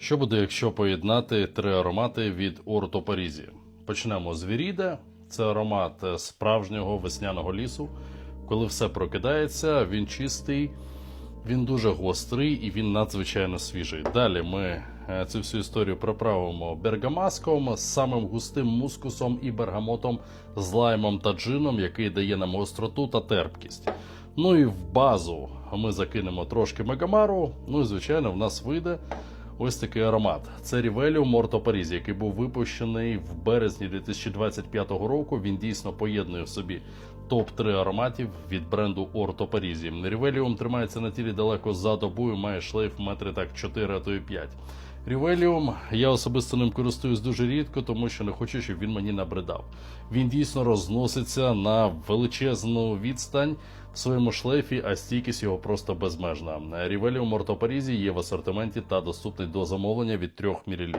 Що буде, якщо поєднати три аромати від Орто Парізі? Почнемо з Віріде. Це аромат е, справжнього весняного лісу. Коли все прокидається, він чистий, він дуже гострий і він надзвичайно свіжий. Далі ми е, цю всю історію приправимо бергамаском з самим густим мускусом і бергамотом, з лаймом та джином, який дає нам гостроту та терпкість. Ну і в базу ми закинемо трошки мегамару. Ну і звичайно, в нас вийде ось такий аромат. Це Рівеліум Морто Парізі, який був випущений в березні 2025 року. Він дійсно поєднує в собі топ-3 ароматів від бренду Орто Парізі. Рівеліум тримається на тілі далеко за добою, має шлейф метри так 4, а то і 5. Рівеліум я особисто ним користуюсь дуже рідко, тому що не хочу, щоб він мені набридав. Він дійсно розноситься на величезну відстань в своєму шлейфі, а стійкість його просто безмежна. Рівеліум Ортопарізі є в асортименті та доступний до замовлення від 3 мл.